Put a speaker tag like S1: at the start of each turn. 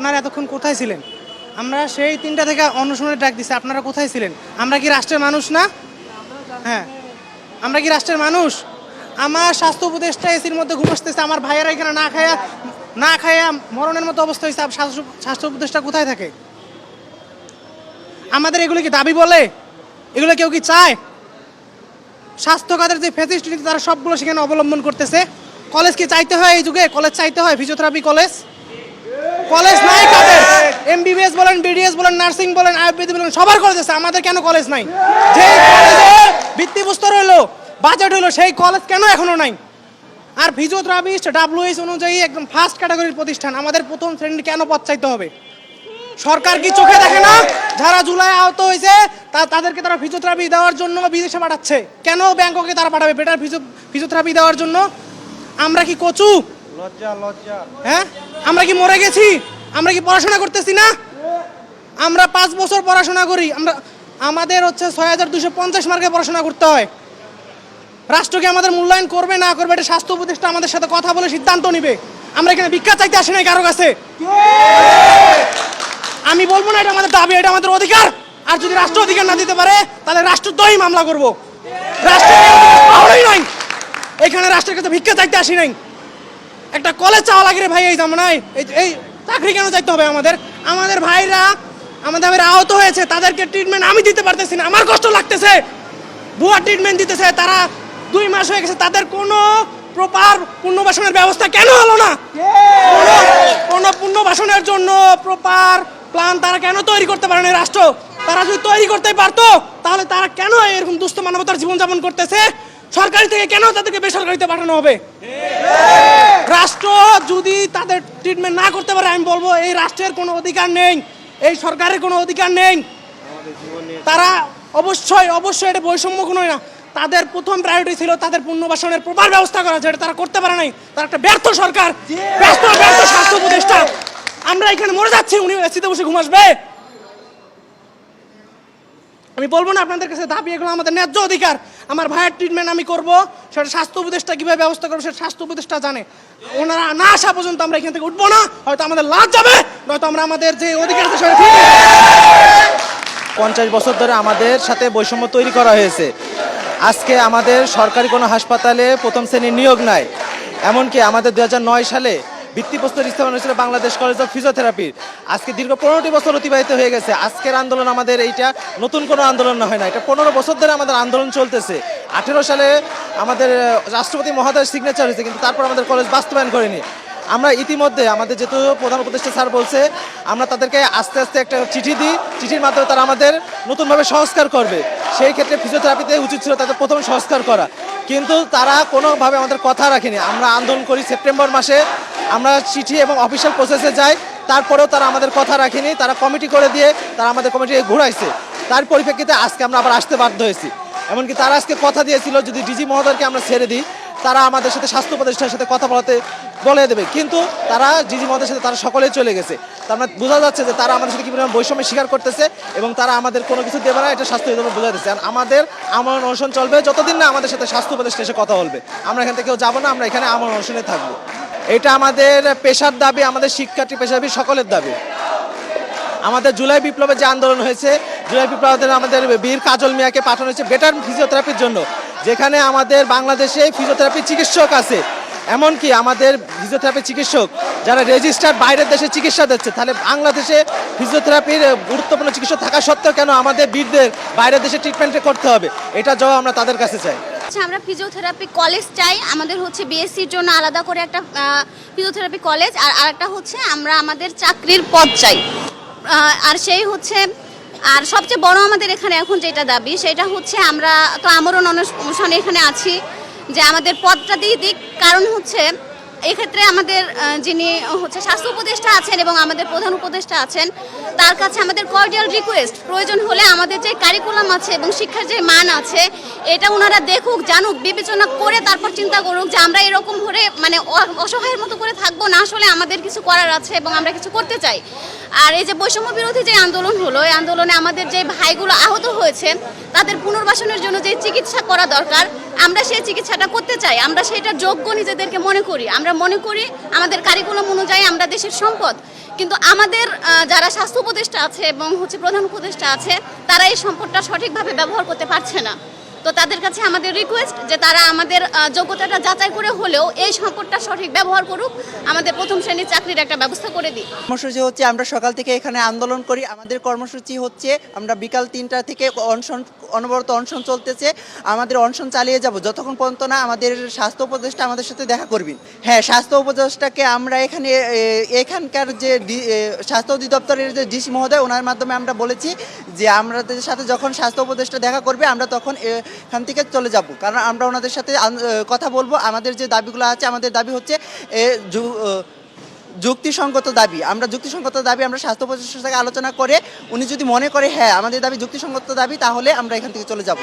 S1: আপনারা এতক্ষণ কোথায় ছিলেন? আমরা সেই তিনটা থেকে অন্বেষণের ডাক দিছি, আপনারা কোথায় ছিলেন? আমরা কি রাষ্ট্রের মানুষ না? হ্যাঁ। আমরা কি রাষ্ট্রের মানুষ? আমার স্বাস্থ্য উপদেষ্টা এসির মধ্যে ঘুমাসতেছে আমার ভাইয়েরা এখানে না খায়া না খায়া মরণের মতো অবস্থা হয়েছে স্বাস্থ্য স্বাস্থ্য উপদেষ্টা কোথায় থাকে? আমাদের এগুলো কি দাবি বলে? এগুলো কেউ কি চায়? স্বাস্থ্য খাতের যে ফেসিলিটি, তারা সবগুলো সেখানে অবলম্বন করতেছে। কলেজ কি চাইতে হয় এই যুগে? কলেজ চাইতে হয়? Physiotherapy college? কলেজ নাই কাদের এমবিবিএস বলেন বিডিএস বলেন নার্সিং বলেন আয়ুর্বেদিক বলেন সবার কলেজ আছে আমাদের কেন কলেজ নাই? যে কলেজে ভিত্তিপ্রস্তর হলো বাজেট হলো সেই কলেজ কেন এখনও নাই? আর ফিজিওথেরাপিস্ট ডাব্লিউএইচ অনুযায়ী একদম ফার্স্ট ক্যাটাগরির প্রতিষ্ঠান আমাদের প্রথম শ্রেণি কেন চাইতে হবে? সরকার কি চোখে দেখে না? যারা জুলাই আহত হয়েছে তা তাদেরকে তারা ফিজিওথেরাপি দেওয়ার জন্য বিদেশে পাঠাচ্ছে। কেন ব্যাংককে তারা পাঠাবে? বেটার ফিজিও ফিজিওথেরাপি দেওয়ার জন্য? আমরা কি কচু? হ্যাঁ? আমরা কি মরে গেছি? আমরা কি পড়াশোনা করতেছি না? আমরা পাঁচ বছর পড়াশোনা করি। আমরা আমাদের হচ্ছে ছয় হাজার দুশো পঞ্চাশ মার্কে পড়াশোনা করতে হয়। রাষ্ট্রকে আমাদের মূল্যায়ন করবে, না করবে? এটা স্বাস্থ্য উপদেষ্টা আমাদের সাথে কথা বলে সিদ্ধান্ত নিবে। আমরা এখানে ভিক্ষা চাইতে আসি নাই কারও কাছে। আমি বলব না এটা আমাদের দাবি, এটা আমাদের অধিকার। আর যদি রাষ্ট্র অধিকার না দিতে পারে, তাহলে রাষ্ট্রদ্রোহী মামলা করব। রাষ্ট্র পাওয়ারই নাই। এখানে রাষ্ট্রের কাছে ভিক্ষা চাইতে আসি নাই। একটা কলেজ চাওয়া লাগে রে ভাই, এই জামানায়। এই এই, চাকরি কেন চাইতে হবে আমাদের? আমাদের ভাইরা আমাদের ভাইরা আহত হয়েছে, তাদেরকে ট্রিটমেন্ট আমি দিতে পারতেছি না, আমার কষ্ট লাগতেছে। ভুয়া ট্রিটমেন্ট দিতেছে, তারা দুই মাস হয়ে গেছে, তাদের কোনো প্রপার পুনর্বাসনের ব্যবস্থা কেন হলো না? কোনো পুনর্বাসনের জন্য প্রপার প্ল্যান তারা কেন তৈরি করতে পারে না রাষ্ট্র? তারা যদি তৈরি করতে পারতো, তাহলে তারা কেন এরকম দুস্থ মানবতার জীবনযাপন করতেছে? সরকারি থেকে কেন তাদেরকে বেসরকারিতে পাঠানো হবে? রাষ্ট্র যদি তাদের ট্রিটমেন্ট না করতে পারে, আমি বলব এই রাষ্ট্রের কোনো অধিকার নেই, এই সরকারের কোনো অধিকার নেই। তারা অবশ্যই অবশ্যই এটা বৈষম্য কোনো না, তাদের প্রথম প্রায়োরিটি ছিল তাদের পুনর্বাসনের প্রপার ব্যবস্থা করা, যেটা তারা করতে পারে নাই। তারা একটা ব্যর্থ সরকার স্বাস্থ্য উপদেষ্টা। আমরা এখানে মরে যাচ্ছি, উনি এসিতে বসে ঘুমাসবে আমি বলব না আপনাদের কাছে দাবি, এগুলো আমাদের ন্যায্য অধিকার। আমার ভাইয়ের ট্রিটমেন্ট আমি করব, সেটা স্বাস্থ্য উপদেষ্টা কীভাবে ব্যবস্থা করব সেটা স্বাস্থ্য উপদেষ্টা জানে। ওনারা না আসা পর্যন্ত আমরা এখান থেকে উঠবো না, হয়তো আমাদের লাভ যাবে, নয়তো আমরা আমাদের যে অধিকার আছে সেটা ঠিক
S2: পঞ্চাশ বছর ধরে আমাদের সাথে বৈষম্য তৈরি করা হয়েছে। আজকে আমাদের সরকারি কোনো হাসপাতালে প্রথম শ্রেণির নিয়োগ নাই। এমনকি আমাদের দু হাজার নয় সালে ভিত্তিপ্রস্তর স্থাপন হয়েছিল বাংলাদেশ কলেজ অফ ফিজিওথেরাপির আজকে দীর্ঘ পনেরোটি বছর অতিবাহিত হয়ে গেছে। আজকের আন্দোলন আমাদের এইটা নতুন কোনো আন্দোলন না হয় না। এটা পনেরো বছর ধরে আমাদের আন্দোলন চলতেছে। আঠেরো সালে আমাদের রাষ্ট্রপতি মহাদেশ সিগনেচার হয়েছে, কিন্তু তারপর আমাদের কলেজ বাস্তবায়ন করেনি। আমরা ইতিমধ্যে আমাদের যেহেতু প্রধান উপদেষ্টা স্যার বলছে, আমরা তাদেরকে আস্তে আস্তে একটা চিঠি দিই। চিঠির মাধ্যমে তারা আমাদের নতুনভাবে সংস্কার করবে। সেই ক্ষেত্রে ফিজিওথেরাপিতে উচিত ছিল তাদের প্রথম সংস্কার করা। কিন্তু তারা কোনোভাবে আমাদের কথা রাখেনি। আমরা আন্দোলন করি সেপ্টেম্বর মাসে, আমরা চিঠি এবং অফিসিয়াল প্রসেসে যাই। তারপরেও তারা আমাদের কথা রাখেনি। তারা কমিটি করে দিয়ে তারা আমাদের কমিটি ঘুরাইছে। তার পরিপ্রেক্ষিতে আজকে আমরা আবার আসতে বাধ্য হয়েছি। এমনকি তারা আজকে কথা দিয়েছিল, যদি ডিজি মহোদয়কে আমরা ছেড়ে দিই তারা আমাদের সাথে স্বাস্থ্য প্রতিষ্ঠানের সাথে কথা বলাতে বলে দেবে। কিন্তু তারা, জিজি মহোদয়ের সাথে তারা সকলেই চলে গেছে। তার মানে বোঝা যাচ্ছে যে তারা আমাদের সাথে কি পরিমাণ বৈষম্য স্বীকার করতেছে এবং তারা আমাদের কোনো কিছু দেবে না, এটা স্বাস্থ্য হিসেবে বোঝা দিচ্ছে আর আমাদের আমরণ অনশন চলবে, যতদিন না আমাদের সাথে স্বাস্থ্য এসে কথা বলবে। আমরা এখান থেকে কেউ যাব না, আমরা এখানে আমরণ অনশনে থাকব। এটা আমাদের পেশার দাবি, আমাদের শিক্ষার্থী পেশাবী সকলের দাবি। আমাদের জুলাই বিপ্লবে যে আন্দোলন হয়েছে, জুলাই বিপ্লবের আমাদের বীর কাজল মিয়াকে পাঠানো হয়েছে বেটার ফিজিওথেরাপির জন্য। যেখানে আমাদের বাংলাদেশে ফিজিওথেরাপি চিকিৎসক আছে। এমনকি আমাদের ফিজিওথেরাপি চিকিৎসক যারা রেজিস্টার বাইরের দেশে চিকিৎসা দিচ্ছে, তাহলে বাংলাদেশে ফিজিওথেরাপির গুরুত্বপূর্ণ চিকিৎসা থাকা সত্ত্বেও কেন আমাদের বীরদের বাইরের দেশে ট্রিটমেন্ট করতে হবে? এটা জবাব আমরা তাদের কাছে চাই।
S3: আচ্ছা আমরা ফিজিওথেরাপি কলেজ চাই। আমাদের হচ্ছে বিএসসির জন্য আলাদা করে একটা ফিজিওথেরাপি কলেজ আর আরেকটা হচ্ছে আমরা আমাদের চাকরির পদ চাই। আর সেই হচ্ছে আর সবচেয়ে বড় আমাদের এখানে এখন যেটা দাবি, সেটা হচ্ছে আমরা তো আমরণ অনুষ্ঠানে এখানে আছি, যে আমাদের পদটা দিয়ে দিক কারণ হচ্ছে এক্ষেত্রে আমাদের যিনি হচ্ছে স্বাস্থ্য উপদেষ্টা আছেন এবং আমাদের প্রধান উপদেষ্টা আছেন তার কাছে আমাদের কর্ডিয়াল রিকোয়েস্ট প্রয়োজন হলে আমাদের যে কারিকুলাম আছে এবং শিক্ষার যে মান আছে, এটা ওনারা দেখুক, জানুক, বিবেচনা করে তারপর চিন্তা করুক যে আমরা এরকম করে মানে অসহায়ের মতো করে থাকব না, আসলে আমাদের কিছু করার আছে এবং আমরা কিছু করতে চাই। আর এই যে বৈষম্য বিরোধী যে আন্দোলন হলো, এই আন্দোলনে আমাদের যে ভাইগুলো আহত হয়েছে, তাদের পুনর্বাসনের জন্য যে চিকিৎসা করা দরকার, আমরা সেই চিকিৎসাটা করতে চাই। আমরা সেটা যোগ্য নিজেদেরকে মনে করি। আমরা মনে করি আমাদের কারিকুলাম অনুযায়ী আমরা দেশের সম্পদ। কিন্তু আমাদের যারা স্বাস্থ্য উপদেষ্টা আছে এবং হচ্ছে প্রধান উপদেষ্টা আছে, তারা এই সম্পদটা সঠিকভাবে ব্যবহার করতে পারছে না। তো তাদের কাছে আমাদের রিকোয়েস্ট যে তারা আমাদের যোগ্যতাটা যাচাই করে হলেও এই সংকটটা সঠিক ব্যবহার করুক, আমাদের প্রথম শ্রেণির চাকরির একটা ব্যবস্থা করে দিই
S4: কর্মসূচি হচ্ছে, আমরা সকাল থেকে এখানে আন্দোলন করি, আমাদের কর্মসূচি হচ্ছে, আমরা বিকাল তিনটা থেকে অনশন, অনবরত অনশন চলতেছে, আমাদের অনশন চালিয়ে যাব, যতক্ষণ পর্যন্ত না আমাদের স্বাস্থ্য উপদেষ্টা আমাদের সাথে দেখা করবেন। হ্যাঁ স্বাস্থ্য উপদেষ্টাকে আমরা এখানে এখানকার যে স্বাস্থ্য অধিদপ্তরের যে ডিসি মহোদয়, ওনার মাধ্যমে আমরা বলেছি যে, আমাদের সাথে যখন স্বাস্থ্য উপদেষ্টা দেখা করবে, আমরা তখন এখান থেকে চলে যাব। কারণ আমরা ওনাদের সাথে কথা বলব। আমাদের যে দাবিগুলো আছে, আমাদের দাবি হচ্ছে যুক্তিসঙ্গত দাবি। আমরা যুক্তিসঙ্গত দাবি আমরা স্বাস্থ্য প্রশাসনের সাথে আলোচনা করে, উনি যদি মনে করে হ্যাঁ আমাদের দাবি যুক্তিসঙ্গত দাবি, তাহলে আমরা এখান থেকে চলে যাব।